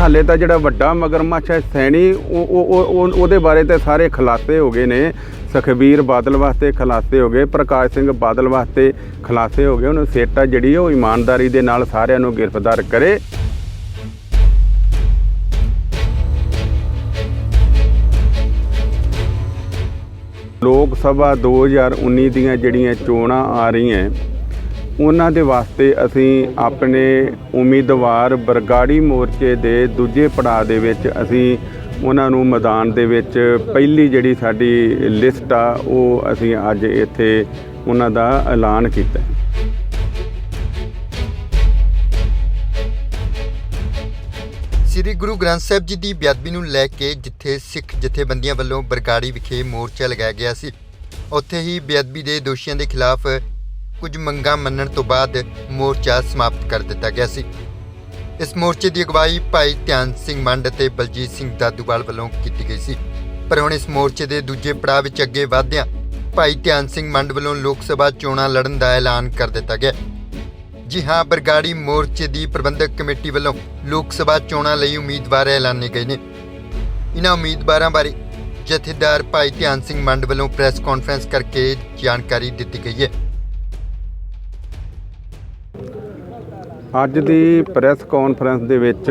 ਹਾਲੇ ਤਾਂ ਜਿਹੜਾ ਵੱਡਾ ਮਗਰਮੱਛ ਹੈ ਸੈਣੀ, ਉਹ ਉਹ- ਉਹਦੇ ਬਾਰੇ ਤੇ ਸਾਰੇ ਖੁਲਾਸੇ ਹੋ ਗਏ ਨੇ। ਸੁਖਬੀਰ ਬਾਦਲ ਵਾਸਤੇ ਖੁਲਾਸੇ ਹੋ ਗਏ, ਪ੍ਰਕਾਸ਼ ਸਿੰਘ ਬਾਦਲ ਵਾਸਤੇ ਖੁਲਾਸੇ ਹੋ ਗਏ। ਉਹਨੂੰ ਸੇਟਾ ਜਿਹੜੀ ਉਹ ਇਮਾਨਦਾਰੀ ਦੇ ਨਾਲ ਸਾਰਿਆਂ ਨੂੰ ਗ੍ਰਿਫਤਾਰ ਕਰੇ। ਲੋਕ ਸਭਾ 2019 ਦੀਆਂ ਜਿਹੜੀਆਂ ਚੋਣਾਂ ਆ ਰਹੀਆਂ ਉਹਨਾਂ ਦੇ ਵਾਸਤੇ ਅਸੀਂ ਆਪਣੇ ਉਮੀਦਵਾਰ ਬਰਗਾੜੀ ਮੋਰਚੇ ਦੇ ਦੂਜੇ ਪੜਾਅ ਦੇ ਵਿੱਚ ਅਸੀਂ ਉਹਨਾਂ ਨੂੰ ਮੈਦਾਨ ਦੇ ਵਿੱਚ ਪਹਿਲੀ ਜਿਹੜੀ ਸਾਡੀ ਲਿਸਟ ਆ, ਉਹ ਅਸੀਂ ਅੱਜ ਇੱਥੇ ਉਹਨਾਂ ਦਾ ਐਲਾਨ ਕੀਤਾ ਸ੍ਰੀ ਗੁਰੂ ਗ੍ਰੰਥ ਸਾਹਿਬ ਜੀ ਦੀ ਬੇਅਦਬੀ ਨੂੰ ਲੈ ਕੇ ਜਿੱਥੇ ਸਿੱਖ ਜਥੇਬੰਦੀਆਂ ਵੱਲੋਂ ਬਰਗਾੜੀ ਵਿਖੇ ਮੋਰਚਾ ਲਗਾਇਆ ਗਿਆ ਸੀ, ਉੱਥੇ ਹੀ ਬੇਅਦਬੀ ਦੇ ਦੋਸ਼ੀਆਂ ਦੇ ਖਿਲਾਫ ਕੁਝ ਮੰਗਾਂ ਮੰਨਣ ਤੋਂ ਬਾਅਦ ਮੋਰਚਾ ਸਮਾਪਤ ਕਰ ਦਿੱਤਾ ਗਿਆ ਸੀ। ਇਸ ਮੋਰਚੇ ਦੀ ਅਗਵਾਈ ਭਾਈ ਧਿਆਨ ਸਿੰਘ ਮੰਡ ਅਤੇ ਬਲਜੀਤ ਸਿੰਘ ਦਾਦੂਵਾਲ ਵੱਲੋਂ ਕੀਤੀ ਗਈ ਸੀ। ਪਰ ਹੁਣ ਇਸ ਮੋਰਚੇ ਦੇ ਦੂਜੇ ਪੜਾਅ ਵਿੱਚ ਅੱਗੇ ਵਧਦਿਆਂ ਭਾਈ ਧਿਆਨ ਸਿੰਘ ਮੰਡ ਵੱਲੋਂ ਲੋਕ ਸਭਾ ਚੋਣਾਂ ਲੜਨ ਦਾ ਐਲਾਨ ਕਰ ਦਿੱਤਾ ਗਿਆ। ਜੀ ਹਾਂ, ਬਰਗਾੜੀ ਮੋਰਚੇ ਦੀ ਪ੍ਰਬੰਧਕ ਕਮੇਟੀ ਵੱਲੋਂ ਲੋਕ ਸਭਾ ਚੋਣਾਂ ਲਈ ਉਮੀਦਵਾਰ ਐਲਾਨੇ ਗਏ ਨੇ। ਇਹਨਾਂ ਉਮੀਦਵਾਰਾਂ ਬਾਰੇ ਜਥੇਦਾਰ ਭਾਈ ਧਿਆਨ ਸਿੰਘ ਮੰਡ ਵੱਲੋਂ ਪ੍ਰੈਸ ਕਾਨਫਰੰਸ ਕਰਕੇ ਜਾਣਕਾਰੀ ਦਿੱਤੀ ਗਈ ਹੈ। ਅੱਜ ਦੀ ਪ੍ਰੈਸ ਕਾਨਫਰੰਸ ਦੇ ਵਿੱਚ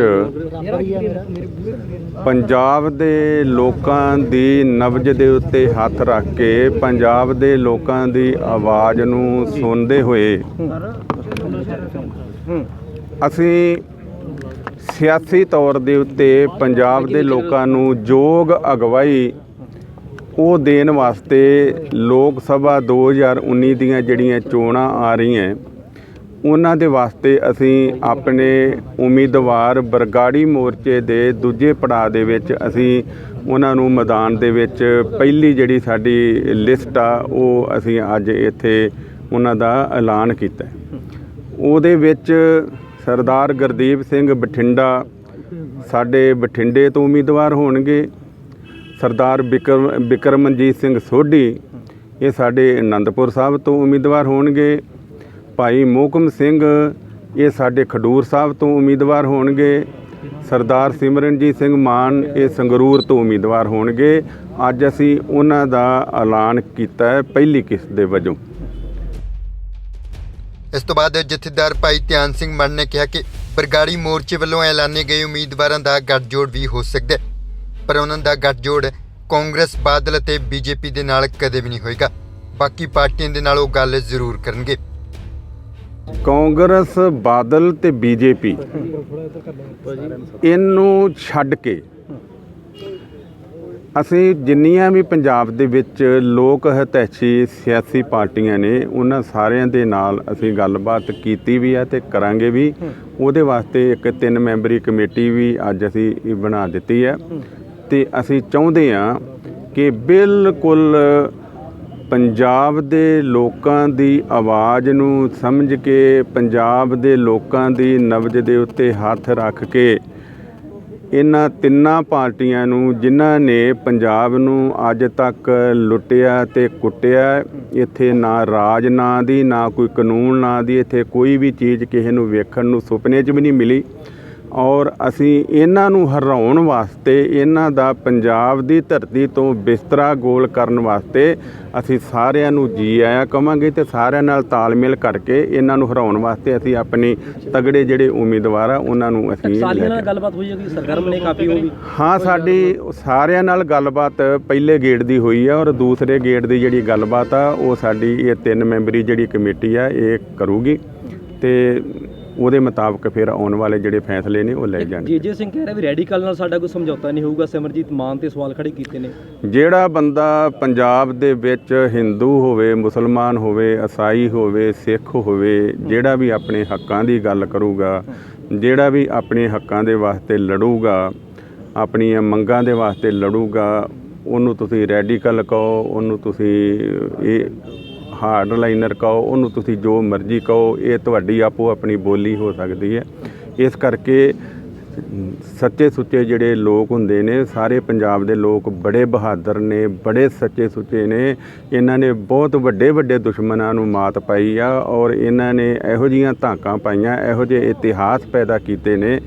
ਪੰਜਾਬ ਦੇ ਲੋਕਾਂ ਦੀ ਨਬਜ ਦੇ ਉੱਤੇ ਹੱਥ ਰੱਖ ਕੇ ਪੰਜਾਬ ਦੇ ਲੋਕਾਂ ਦੀ ਆਵਾਜ਼ ਨੂੰ ਸੁਣਦੇ ਹੋਏ ਅਸੀਂ ਸਿਆਸੀ ਤੌਰ ਦੇ ਉੱਤੇ ਪੰਜਾਬ ਦੇ ਲੋਕਾਂ ਨੂੰ ਯੋਗ ਅਗਵਾਈ ਉਹ ਦੇਣ ਵਾਸਤੇ ਲੋਕ ਸਭਾ 2019 ਦੀਆਂ ਜਿਹੜੀਆਂ ਚੋਣਾਂ ਆ ਰਹੀਆਂ ਉਹਨਾਂ ਦੇ ਵਾਸਤੇ ਅਸੀਂ ਆਪਣੇ ਉਮੀਦਵਾਰ ਬਰਗਾੜੀ ਮੋਰਚੇ ਦੇ ਦੂਜੇ ਪੜਾਅ ਦੇ ਵਿੱਚ ਅਸੀਂ ਉਹਨਾਂ ਨੂੰ ਮੈਦਾਨ ਦੇ ਵਿੱਚ ਪਹਿਲੀ ਜਿਹੜੀ ਸਾਡੀ ਲਿਸਟ ਆ, ਉਹ ਅਸੀਂ ਅੱਜ ਇੱਥੇ ਉਹਨਾਂ ਦਾ ਐਲਾਨ ਕੀਤਾ ਉਹਦੇ ਵਿੱਚ ਸਰਦਾਰ ਗੁਰਦੀਪ ਸਿੰਘ ਬਠਿੰਡਾ ਸਾਡੇ ਬਠਿੰਡੇ ਤੋਂ ਉਮੀਦਵਾਰ ਹੋਣਗੇ। ਸਰਦਾਰ ਬਿਕਰਮ ਬਿਕਰਮਨਜੀਤ ਸਿੰਘ ਸੋਢੀ ਇਹ ਸਾਡੇ ਆਨੰਦਪੁਰ ਸਾਹਿਬ ਤੋਂ ਉਮੀਦਵਾਰ ਹੋਣਗੇ। ਭਾਈ ਮੋਕਮ ਸਿੰਘ, ਇਹ ਸਾਡੇ ਖਡੂਰ ਸਾਹਿਬ ਤੋਂ ਉਮੀਦਵਾਰ ਹੋਣਗੇ। ਸਰਦਾਰ ਸਿਮਰਨਜੀਤ ਸਿੰਘ ਮਾਨ, ਇਹ ਸੰਗਰੂਰ ਤੋਂ ਉਮੀਦਵਾਰ ਹੋਣਗੇ। ਅੱਜ ਅਸੀਂ ਉਹਨਾਂ ਦਾ ਐਲਾਨ ਕੀਤਾ ਹੈ ਪਹਿਲੀ ਕਿਸ਼ਤ ਦੇ ਵਜੋਂ। ਇਸ ਤੋਂ ਬਾਅਦ ਜਥੇਦਾਰ ਭਾਈ ਧਿਆਨ ਸਿੰਘ ਮੰਡ ਨੇ ਕਿਹਾ ਕਿ ਬਰਗਾੜੀ ਮੋਰਚੇ ਵੱਲੋਂ ਐਲਾਨੇ ਗਏ ਉਮੀਦਵਾਰਾਂ ਦਾ ਗੱਠਜੋੜ ਵੀ ਹੋ ਸਕਦਾ ਹੈ, ਪਰ ਉਹਨਾਂ ਦਾ ਗੱਠਜੋੜ ਕਾਂਗਰਸ, ਬਾਦਲ ਅਤੇ ਬੀਜੇਪੀ ਦੇ ਨਾਲ ਕਦੇ ਵੀ ਨਹੀਂ ਹੋਏਗਾ। ਬਾਕੀ ਪਾਰਟੀਆਂ ਦੇ ਨਾਲ ਉਹ ਗੱਲ ਜ਼ਰੂਰ ਕਰਨਗੇ। ਕਾਂਗਰਸ, ਬਾਦਲ ਤੇ ਬੀਜੇਪੀ ਇਹਨੂੰ ਛੱਡ ਕੇ ਅਸੀਂ ਜਿੰਨੀਆਂ ਵੀ ਪੰਜਾਬ ਦੇ ਵਿੱਚ ਲੋਕ ਹਿਤੈਸ਼ੀ ਸਿਆਸੀ ਪਾਰਟੀਆਂ ਨੇ, ਉਹਨਾਂ ਸਾਰਿਆਂ ਦੇ ਨਾਲ ਅਸੀਂ ਗੱਲਬਾਤ ਕੀਤੀ ਵੀ ਹੈ ਤੇ ਕਰਾਂਗੇ ਵੀ। ਉਹਦੇ ਵਾਸਤੇ ਇੱਕ ਤਿੰਨ ਮੈਂਬਰੀ ਕਮੇਟੀ ਵੀ ਅੱਜ ਅਸੀਂ ਬਣਾ ਦਿੱਤੀ ਹੈ। ਤੇ ਅਸੀਂ ਚਾਹੁੰਦੇ ਹਾਂ ਕਿ ਬਿਲਕੁਲ ਪੰਜਾਬ ਦੇ ਲੋਕਾਂ ਦੀ ਆਵਾਜ਼ ਨੂੰ ਸਮਝ ਕੇ ਪੰਜਾਬ ਦੇ ਲੋਕਾਂ ਦੀ ਨਬਜ ਦੇ ਉੱਤੇ ਹੱਥ ਰੱਖ ਕੇ ਇਹਨਾਂ ਤਿੰਨਾਂ ਪਾਰਟੀਆਂ ਨੂੰ ਜਿਨ੍ਹਾਂ ਨੇ ਪੰਜਾਬ ਨੂੰ ਅੱਜ ਤੱਕ ਲੁੱਟਿਆ ਤੇ ਕੁੱਟਿਆ, ਇੱਥੇ ਨਾ ਰਾਜ ਨਾਂ ਦੀ, ਨਾ ਕੋਈ ਕਾਨੂੰਨ ਨਾਂ ਦੀ, ਇੱਥੇ ਕੋਈ ਵੀ ਚੀਜ਼ ਕਿਸੇ ਨੂੰ ਵੇਖਣ ਨੂੰ ਸੁਪਨੇ 'ਚ ਵੀ ਨਹੀਂ ਮਿਲੀ। ਔਰ ਅਸੀਂ ਇਹਨਾਂ ਨੂੰ ਹਰਾਉਣ ਵਾਸਤੇ ਇਹਨਾਂ ਦਾ ਪੰਜਾਬ ਦੀ ਧਰਤੀ ਤੋਂ ਬਿਸਤਰਾ ਗੋਲ ਕਰਨ ਵਾਸਤੇ ਅਸੀਂ ਸਾਰਿਆਂ ਨੂੰ ਜੀ ਆਇਆ ਕਵਾਂਗੇ ਤੇ ਸਾਰਿਆਂ ਨਾਲ ਤਾਲਮੇਲ ਕਰਕੇ ਇਹਨਾਂ ਨੂੰ ਹਰਾਉਣ ਵਾਸਤੇ ਅਸੀਂ ਆਪਣੀ ਤਗੜੇ ਜਿਹੜੇ ਉਮੀਦਵਾਰ ਆ ਉਹਨਾਂ ਨੂੰ ਅਸੀਂ ਟਕਸਾਲੀਆਂ ਨਾਲ ਗੱਲਬਾਤ ਹੋਈ ਹੈ ਕਿ ਸਰਗਰਮ ਨੇ ਕਾਫੀ ਉਹ ਵੀ? ਹਾਂ ਸਾਡੀ ਸਾਰਿਆਂ ਨਾਲ ਗੱਲਬਾਤ ਪਹਿਲੇ ਗੇੜ ਦੀ ਹੋਈ ਆ ਔਰ ਦੂਸਰੇ ਗੇੜ ਦੀ ਜਿਹੜੀ ਗੱਲਬਾਤ ਆ ਉਹ ਸਾਡੀ ਇਹ ਤਿੰਨ ਮੈਂਬਰੀ ਜਿਹੜੀ ਕਮੇਟੀ ਆ ਇਹ ਕਰੂਗੀ। ਤੇ ਉਹਦੇ ਮੁਤਾਬਕ ਫਿਰ ਆਉਣ ਵਾਲੇ ਜਿਹੜੇ ਫੈਸਲੇ ਨੇ ਉਹ ਲਏ ਜਾਣਗੇ। ਜੀਜੇ ਸਿੰਘ ਕਹਿ ਰਿਹਾ ਵੀ ਰੈਡੀਕਲ ਨਾਲ ਸਾਡਾ ਕੋਈ ਸਮਝੌਤਾ ਨਹੀਂ ਹੋਊਗਾ। ਸਿਮਰਜੀਤ ਮਾਨ ਤੇ ਸਵਾਲ ਖੜੇ ਕੀਤੇ ਨੇ। ਜਿਹੜਾ ਬੰਦਾ ਪੰਜਾਬ ਦੇ ਵਿੱਚ ਹਿੰਦੂ ਹੋਵੇ ਮੁਸਲਮਾਨ ਹੋਵੇ ਈਸਾਈ ਹੋਵੇ ਸਿੱਖ ਹੋਵੇ ਜਿਹੜਾ ਵੀ ਆਪਣੇ ਹੱਕਾਂ ਦੀ ਗੱਲ ਕਰੂਗਾ ਜਿਹੜਾ ਵੀ ਆਪਣੇ ਹੱਕਾਂ ਦੇ ਵਾਸਤੇ ਲੜੂਗਾ ਆਪਣੀਆਂ ਮੰਗਾਂ ਦੇ ਵਾਸਤੇ ਲੜੂਗਾ ਉਹਨੂੰ ਤੁਸੀਂ ਰੈਡੀਕਲ ਕਹੋ ਉਹਨੂੰ ਤੁਸੀਂ ਇਹ ਹਾਰਡ ਲਾਈਨਰ ਕਹੋ, ਉਹਨੂੰ ਤੁਸੀਂ ਜੋ ਮਰਜ਼ੀ ਕਹੋ, ਇਹ ਤੁਹਾਡੀ ਆਪੋ ਆਪਣੀ ਬੋਲੀ ਹੋ ਸਕਦੀ ਹੈ। ਇਸ ਕਰਕੇ ਸੱਚੇ ਸੁੱਚੇ ਜਿਹੜੇ ਲੋਕ ਹੁੰਦੇ ਨੇ, ਸਾਰੇ ਪੰਜਾਬ ਦੇ ਲੋਕ ਬੜੇ ਬਹਾਦਰ ਨੇ, ਬੜੇ ਸੱਚੇ ਸੁੱਚੇ ਨੇ। ਇਹਨਾਂ ਨੇ ਬਹੁਤ ਵੱਡੇ ਵੱਡੇ ਦੁਸ਼ਮਣਾਂ ਨੂੰ ਮਾਤ ਪਾਈ ਆ ਔਰ ਇਹਨਾਂ ਨੇ ਇਹੋ ਜੀਆਂ ਧਾਕਾਂ ਪਾਈਆਂ, ਇਹੋ ਜਿਹੇ ਇਤਿਹਾਸ ਪੈਦਾ ਕੀਤੇ ਨੇ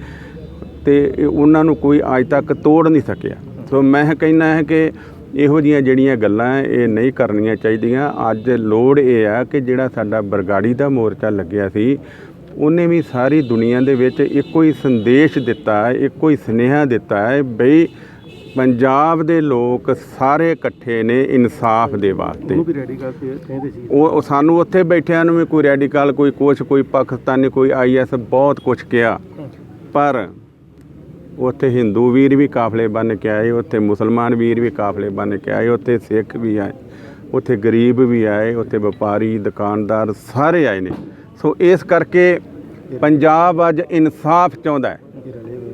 ਤੇ ਉਹਨਾਂ ਨੂੰ ਕੋਈ ਅੱਜ ਤੱਕ ਤੋੜ ਨਹੀਂ ਸਕਿਆ। ਸੋ ਮੈਂ ਕਹਿੰਦਾ ਹੈ ਕਿ ਇਹੋ ਜੀਆਂ ਜਿਹੜੀਆਂ ਗੱਲਾਂ ਇਹ ਨਹੀਂ ਕਰਨੀਆਂ ਚਾਹੀਦੀਆਂ। ਅੱਜ ਲੋੜ ਇਹ ਆ ਕਿ ਜਿਹੜਾ ਸਾਡਾ ਬਰਗਾੜੀ ਦਾ ਮੋਰਚਾ ਲੱਗਿਆ ਸੀ ਉਹਨੇ ਵੀ ਸਾਰੀ ਦੁਨੀਆ ਦੇ ਵਿੱਚ ਇੱਕੋ ਹੀ ਸੰਦੇਸ਼ ਦਿੱਤਾ ਹੈ ਇੱਕੋ ਹੀ ਸੁਨੇਹਾ ਦਿੱਤਾ ਹੈ ਬਈ ਪੰਜਾਬ ਦੇ ਲੋਕ ਸਾਰੇ ਇਕੱਠੇ ਨੇ ਇਨਸਾਫ ਦੇ ਵਾਸਤੇ। ਵੀ ਰੈਡੀ ਕਰਦੇ ਕਹਿੰਦੇ ਸੀ। ਉਹ ਉਹ ਸਾਨੂੰ ਉੱਥੇ ਬੈਠਿਆਂ ਨੂੰ ਵੀ ਕੋਈ ਰੈਡੀਕਲ ਕੋਈ ਕੁਛ ਕੋਈ ਪਾਕਿਸਤਾਨੀ ਕੋਈ ਆਈਐਸ ਬਹੁਤ ਕੁਛ ਕਿਹਾ। ਪਰ ਉੱਥੇ ਹਿੰਦੂ ਵੀਰ ਵੀ ਕਾਫਲੇ ਬਣ ਕੇ ਆਏ, ਉੱਥੇ ਮੁਸਲਮਾਨ ਵੀਰ ਵੀ ਕਾਫਲੇ ਬਣ ਕੇ ਆਏ, ਉੱਥੇ ਸਿੱਖ ਵੀ ਆਏ, ਉੱਥੇ ਗਰੀਬ ਵੀ ਆਏ, ਉੱਥੇ ਵਪਾਰੀ, ਦੁਕਾਨਦਾਰ ਸਾਰੇ ਆਏ ਨੇ। ਸੋ ਇਸ ਕਰਕੇ ਪੰਜਾਬ ਅੱਜ ਇਨਸਾਫ ਚਾਹੁੰਦਾ ਹੈ।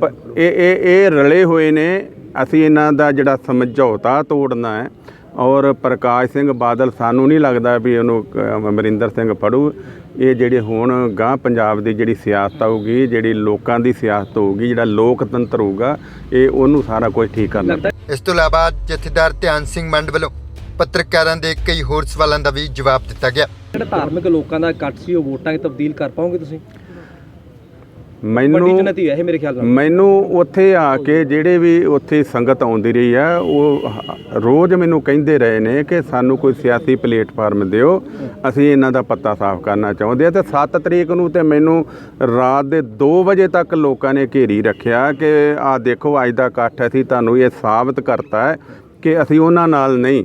ਪ- ਇਹ ਇਹ ਇਹ ਰਲੇ ਹੋਏ ਨੇ, ਅਸੀਂ ਇਹਨਾਂ ਦਾ ਜਿਹੜਾ ਸਮਝੌਤਾ ਤੋੜਨਾ ਹੈ ਔਰ ਪ੍ਰਕਾਸ਼ ਸਿੰਘ ਬਾਦਲ ਸਾਨੂੰ ਨਹੀਂ ਲੱਗਦਾ ਵੀ ਉਹਨੂੰ ਅਮਰਿੰਦਰ ਸਿੰਘ ਫੜੂ। ਇਹ ਜਿਹੜੇ ਹੁਣ ਗਾਂ ਪੰਜਾਬ ਦੀ ਜਿਹੜੀ ਸਿਆਸਤ ਆਊਗੀ ਜਿਹੜੀ ਲੋਕਾਂ ਦੀ ਸਿਆਸਤ ਹੋਊਗੀ ਜਿਹੜਾ ਲੋਕਤੰਤਰ ਹੋਊਗਾ ਇਹ ਉਹਨੂੰ ਸਾਰਾ ਕੁਝ ਠੀਕ ਕਰਨਾ ਲੱਗਦਾ ਇਸ ਤੋਂ ਇਲਾਵਾ ਜਥੇਦਾਰ ਧਿਆਨ ਸਿੰਘ ਮੰਡ ਵੱਲੋਂ ਪੱਤਰਕਾਰਾਂ ਦੇ ਕਈ ਹੋਰ ਸਵਾਲਾਂ ਦਾ ਵੀ ਜਵਾਬ ਦਿੱਤਾ ਗਿਆ। ਜਿਹੜਾ ਧਾਰਮਿਕ ਲੋਕਾਂ ਦਾ ਇਕੱਠ ਸੀ ਉਹ ਵੋਟਾਂ 'ਚ ਤਬਦੀਲ ਕਰ ਪਾਓਗੇ ਤੁਸੀਂ? ਵੱਡੀ ਮੈਨੂੰ ਚੁਣੌਤੀ ਹੈ ਇਹ ਮੇਰੇ ਖਿਆਲ ਨਾਲ। ਮੈਨੂੰ ਉੱਥੇ ਆ ਕੇ ਜਿਹੜੇ ਵੀ ਉੱਥੇ ਸੰਗਤ ਆਉਂਦੀ ਰਹੀ ਆ ਉਹ ਹ- ਰੋਜ਼ ਮੈਨੂੰ ਕਹਿੰਦੇ ਰਹੇ ਨੇ ਕਿ ਸਾਨੂੰ ਕੋਈ ਸਿਆਸੀ ਪਲੇਟਫਾਰਮ ਦਿਓ ਅਸੀਂ ਇਹਨਾਂ ਦਾ ਪੱਤਾ ਸਾਫ਼ ਕਰਨਾ ਚਾਹੁੰਦੇ ਆ ਤੇ 7 ਤਰੀਕ ਨੂੰ ਤੇ ਮੈਨੂੰ ਰਾਤ ਦੇ 2 ਵਜੇ ਤੱਕ ਲੋਕਾਂ ਨੇ ਘੇਰੀ ਰੱਖਿਆ ਕਿ ਆ ਦੇਖੋ ਅੱਜ ਦਾ ਇਕੱਠ ਅਸੀਂ ਤੁਹਾਨੂੰ ਇਹ ਸਾਬਤ ਕਰਤਾ ਹੈ ਕਿ ਅਸੀਂ ਉਹਨਾਂ ਨਾਲ ਨਹੀਂ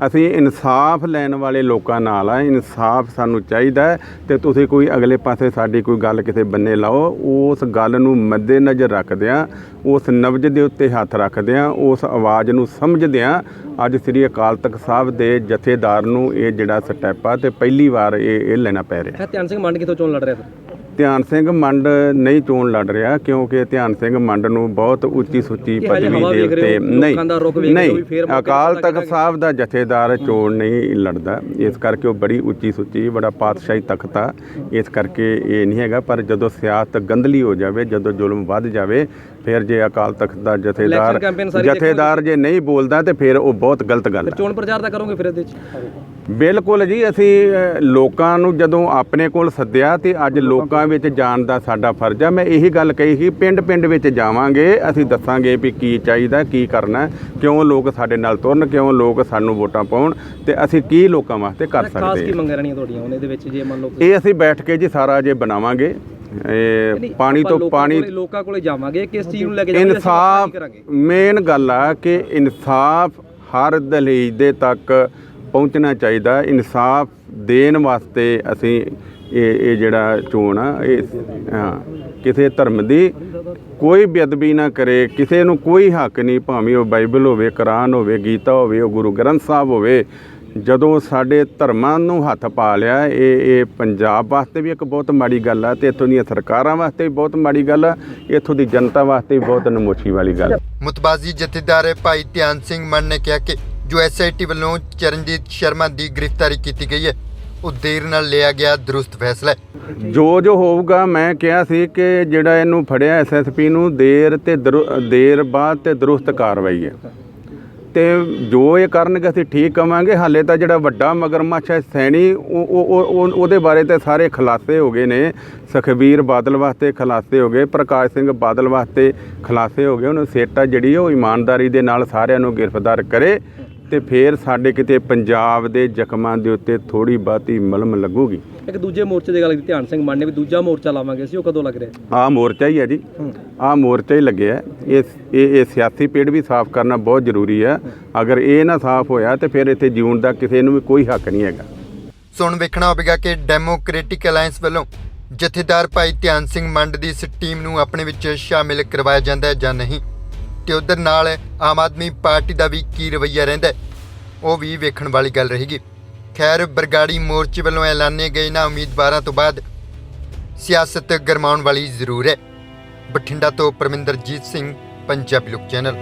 ਅਸੀਂ ਇਨਸਾਫ ਲੈਣ ਵਾਲੇ ਲੋਕਾਂ ਨਾਲ ਆ, ਇਨਸਾਫ ਸਾਨੂੰ ਚਾਹੀਦਾ ਹੈ ਤੇ ਤੁਸੀਂ ਕੋਈ ਅਗਲੇ ਪਾਸੇ ਸਾਡੀ ਕੋਈ ਗੱਲ ਕਿਸੇ ਬੰਨੇ ਲਾਓ, ਉਸ ਗੱਲ ਨੂੰ ਮੱਦੇਨਜ਼ਰ ਰੱਖਦਿਆਂ ਉਸ ਨਬਜ ਦੇ ਉੱਤੇ ਹੱਥ ਰੱਖਦਿਆਂ ਉਸ ਆਵਾਜ਼ ਨੂੰ ਸਮਝਦਿਆਂ ਅੱਜ ਸ੍ਰੀ ਅਕਾਲ ਤਖਤ ਸਾਹਿਬ ਦੇ ਜਥੇਦਾਰ ਨੂੰ ਇਹ ਜਿਹੜਾ ਸਟੈਪ ਆ ਤੇ ਪਹਿਲੀ ਵਾਰ ਇਹ ਇਹ ਲੈਣਾ ਪੈ ਰਿਹਾ। ਧਿਆਨ ਸਿੰਘ ਮੰਡ ਕਿੱਥੋਂ ਚੋਣ ਲੜ ਰਿਹਾ ਫਿਰ ਧਿਆਨ ਸਿੰਘ ਮੰਡ ਨਹੀਂ ਚੋਣ ਲੜ ਰਿਹਾ ਕਿਉਂਕਿ ਧਿਆਨ ਸਿੰਘ ਮੰਡ ਨੂੰ ਬਹੁਤ ਉੱਚੀ ਸੁੱਚੀ ਪਦਵੀ ਦੇ ਉੱਤੇ ਨਹੀਂ ਅਕਾਲ ਤਖਤ। ਸਾਹਿਬ ਦਾ ਜਥੇਦਾਰ ਚੋਣ ਨਹੀਂ ਲੜਦਾ ਇਸ ਕਰਕੇ ਉਹ ਬੜੀ ਉੱਚੀ ਸੁੱਚੀ ਬੜਾ ਪਾਤਸ਼ਾਹੀ ਤਖਤ ਆ ਇਸ ਕਰਕੇ ਇਹ ਨਹੀਂ ਹੈਗਾ ਪਰ ਜਦੋਂ ਸਿਆਸਤ ਗੰਦਲੀ ਹੋ ਜਾਵੇ ਜਦੋਂ ਜ਼ੁਲਮ ਵੱਧ ਜਾਵੇ ਫਿਰ ਜੇ ਅਕਾਲ ਤਖਤ ਦਾ ਜਥੇਦਾਰ। ਜਥੇਦਾਰ ਜੇ ਨਹੀਂ ਬੋਲਦਾ ਤੇ ਫਿਰ ਉਹ ਬਹੁਤ ਗਲਤ ਗੱਲ ਹੈ ਚੋਣ ਪ੍ਰਚਾਰ ਦਾ ਕਰੋਗੇ ਫਿਰ ਇਹਦੇ 'ਚ ਬਿਲਕੁਲ ਜੀ ਅਸੀਂ ਲੋਕਾਂ ਨੂੰ ਜਦੋਂ ਆਪਣੇ ਕੋਲ ਸੱਦਿਆ ਤੇ ਅੱਜ ਲੋਕਾਂ ਵਿੱਚ ਜਾਣ ਦਾ ਸਾਡਾ ਫਰਜ਼ ਆ ਮੈਂ ਇਹੀ ਗੱਲ ਕਹੀ ਸੀ ਪਿੰਡ ਪਿੰਡ ਵਿੱਚ ਜਾਵਾਂਗੇ ਅਸੀਂ ਦੱਸਾਂਗੇ ਵੀ ਕੀ ਚਾਹੀਦਾ ਕੀ ਕਰਨਾ ਕਿਉਂ ਲੋਕ ਸਾਡੇ ਨਾਲ ਤੁਰਨ ਕਿਉਂ ਲੋਕ ਸਾਨੂੰ ਵੋਟਾਂ ਪਾਉਣ ਤੇ ਅਸੀਂ ਕੀ ਲੋਕਾਂ ਵਾਸਤੇ ਕਰ ਖਾਸ ਸਕਦੇ ਕੀ ਹਾਂ ਮੰਗਾਂ ਰਹਿਣੀਆਂ ਤੁਹਾਡੀਆਂ ਉਹਨੇ ਦੇ ਵਿੱਚ ਜੇ ਮੰਨ ਲਓ ਇਹ ਅਸੀਂ ਬੈਠ ਕੇ ਜੀ ਸਾਰਾ ਜੇ ਬਣਾਵਾਂਗੇ ਇਹ ਪਾਣੀ ਤੋਂ ਪਾਣੀ ਲੋਕਾਂ ਕੋਲੇ ਜਾਵਾਂਗੇ ਕਿਸ ਚੀਜ਼ ਨੂੰ ਲੈ ਕੇ ਜਾਵਾਂਗੇ ਇਨਸਾਫ ਕੀ ਮੇਨ ਗੱਲ ਆ ਕਿ ਇਨਸਾਫ ਹਰ ਦਹਲੀਜ਼ ਦੇ ਤੱਕ ਪਹੁੰਚਣਾ ਚਾਹੀਦਾ, ਇਨਸਾਫ ਦੇਣ ਵਾਸਤੇ ਅਸੀਂ ਇਹ ਇਹ ਜਿਹੜਾ ਚੋਣ ਆ, ਇਹ ਹਾਂ ਕਿਸੇ ਧਰਮ ਦੀ ਕੋਈ ਬੇਅਦਬੀ ਨਾ ਕਰੇ, ਕਿਸੇ ਨੂੰ ਕੋਈ ਹੱਕ ਨਹੀਂ, ਭਾਵੇਂ ਉਹ ਬਾਈਬਲ ਹੋਵੇ, ਕੁਰਾਨ ਹੋਵੇ, ਗੀਤਾ ਹੋਵੇ, ਉਹ ਗੁਰੂ ਗ੍ਰੰਥ ਸਾਹਿਬ ਹੋਵੇ, ਜਦੋਂ ਸਾਡੇ ਧਰਮਾਂ ਨੂੰ ਹੱਥ ਪਾ ਲਿਆ, ਇਹ ਇਹ ਪੰਜਾਬ ਵਾਸਤੇ ਵੀ ਇੱਕ ਬਹੁਤ ਮਾੜੀ ਗੱਲ ਆ ਤੇ ਇੱਥੋਂ ਦੀਆਂ ਸਰਕਾਰਾਂ ਵਾਸਤੇ ਵੀ ਬਹੁਤ ਮਾੜੀ ਗੱਲ ਆ, ਇੱਥੋਂ ਦੀ ਜਨਤਾ ਵਾਸਤੇ ਵੀ ਬਹੁਤ ਨਮੋਸ਼ੀ ਵਾਲੀ ਗੱਲ ਆ। ਮੁਤਬਾਜ਼ੀ ਜਥੇਦਾਰ ਭਾਈ ਧਿਆਨ ਸਿੰਘ ਮੰਡ ਨੇ ਕਿਹਾ ਕਿ ਜੋ ਐਸਆਈਟੀ ਵੱਲੋਂ ਚਰਨਜੀਤ ਸ਼ਰਮਾ ਦੀ ਗ੍ਰਿਫਤਾਰੀ ਕੀਤੀ ਗਈ ਹੈ, ਉਹ ਦੇਰ ਨਾਲ ਲਿਆ ਗਿਆ ਦਰੁਸਤ ਫੈਸਲਾ ਹੈ। ਜੋ ਜੋ ਹੋਊਗਾ, ਮੈਂ ਕਿਹਾ ਸੀ ਕਿ ਜਿਹੜਾ ਇਹਨੂੰ ਫੜਿਆ ਐਸਐਸਪੀ ਨੂੰ, ਦੇਰ ਤੇ ਦਰੂ- ਦੇਰ ਬਾਅਦ ਤੇ ਦਰੁਸਤ ਕਾਰਵਾਈ ਹੈ। ਤੇ ਜੋ ਇਹ ਕਰਨਗੇ, ਅਸੀਂ ਠੀਕ ਕਵਾਂਗੇ। ਹਾਲੇ ਤਾਂ ਜਿਹੜਾ ਵੱਡਾ ਮਗਰਮੱਛ ਹੈ, ਸੈਣੀ, ਉਹ, ਉਹ- ਉਹ, ਉਹ- ਉਹਦੇ ਬਾਰੇ ਤੇ ਸਾਰੇ ਖੁਲਾਸੇ ਹੋ ਗਏ ਨੇ। ਸੁਖਬੀਰ ਬਾਦਲ ਵਾਸਤੇ ਖੁਲਾਸੇ ਹੋ ਗਏ, ਪ੍ਰਕਾਸ਼ ਸਿੰਘ ਬਾਦਲ ਵਾਸਤੇ ਖੁਲਾਸੇ ਹੋ ਗਏ। ਉਹਨੂੰ ਸੇਟਾ ਜਿਹੜੀ ਉਹ ਇਮਾਨਦਾਰੀ ਦੇ ਨਾਲ ਸਾਰਿਆਂ ਨੂੰ ਗ੍ਰਿਫਤਾਰ ਕਰੇ। ਤੇ ਫਿਰ ਸਾਡੇ ਕਿਤੇ ਪੰਜਾਬ ਦੇ ਜ਼ਖਮਾਂ ਦੇ ਉੱਤੇ ਥੋੜੀ ਬਾਤੀ ਮਲਮ ਲੱਗੂਗੀ। ਇੱਕ ਦੂਜੇ ਮੋਰਚੇ ਦੀ ਗੱਲ ਕੀਤੀ ਧਿਆਨ ਸਿੰਘ ਮੰਡ ਨੇ ਵੀ ਦੂਜਾ ਮੋਰਚਾ ਲਾਵਾਂਗੇ ਸੀ ਉਹ ਕਦੋਂ ਲੱਗ ਰਿਹਾ? ਆ ਮੋਰਚਾ ਹੀ ਹੈ ਜੀ। ਆ ਮੋਰਚਾ ਹੀ ਲੱਗਿਆ ਇਹ ਇਹ ਇਹ ਸਿਆਸੀ ਪੇੜ ਵੀ ਸਾਫ਼ ਕਰਨਾ ਬਹੁਤ ਜ਼ਰੂਰੀ ਹੈ। ਅਗਰ ਇਹ ਨਾ ਸਾਫ਼ ਹੋਇਆ ਤੇ ਫਿਰ ਇੱਥੇ ਜਿਉਣ ਦਾ ਕਿਸੇ ਨੂੰ ਵੀ ਕੋਈ ਹੱਕ ਨਹੀਂ ਹੈਗਾ। ਸੁਣ ਵੇਖਣਾ ਹੋਵੇਗਾ ਕਿ ਡੈਮੋਕ੍ਰੈਟਿਕ ਅਲਾਈਅੰਸ ਵੱਲੋਂ ਜਥੇਦਾਰ ਭਾਈ ਧਿਆਨ ਸਿੰਘ ਮੰਡ ਦੀ ਇਸ ਟੀਮ ਨੂੰ ਆਪਣੇ ਵਿੱਚ ਸ਼ਾਮਿਲ ਕਰਵਾਇਆ ਜਾਂਦਾ ਹੈ ਜਾਂ ਨਹੀਂ। ਤੇ ਉਧਰ ਨਾਲ ਆਮ ਆਦਮੀ ਪਾਰਟੀ ਦਾ ਵੀ ਕੀ ਰਵੱਈਆ ਰਹਿੰਦਾ ਉਹ ਵੀ ਵੇਖਣ ਵਾਲੀ ਗੱਲ ਰਹੇਗੀ। ਖੈਰ, ਬਰਗਾੜੀ ਮੋਰਚੇ ਵੱਲੋਂ ਐਲਾਨੇ ਗਏ ਨਾ ਉਮੀਦਵਾਰਾਂ ਤੋਂ ਬਾਅਦ ਸਿਆਸਤ ਗਰਮਾਉਣ ਵਾਲੀ ਜ਼ਰੂਰ ਹੈ। ਬਠਿੰਡਾ ਤੋਂ ਪਰਮਿੰਦਰਜੀਤ ਸਿੰਘ, ਪੰਜਾਬੀ ਲੋਕ ਚੈਨਲ।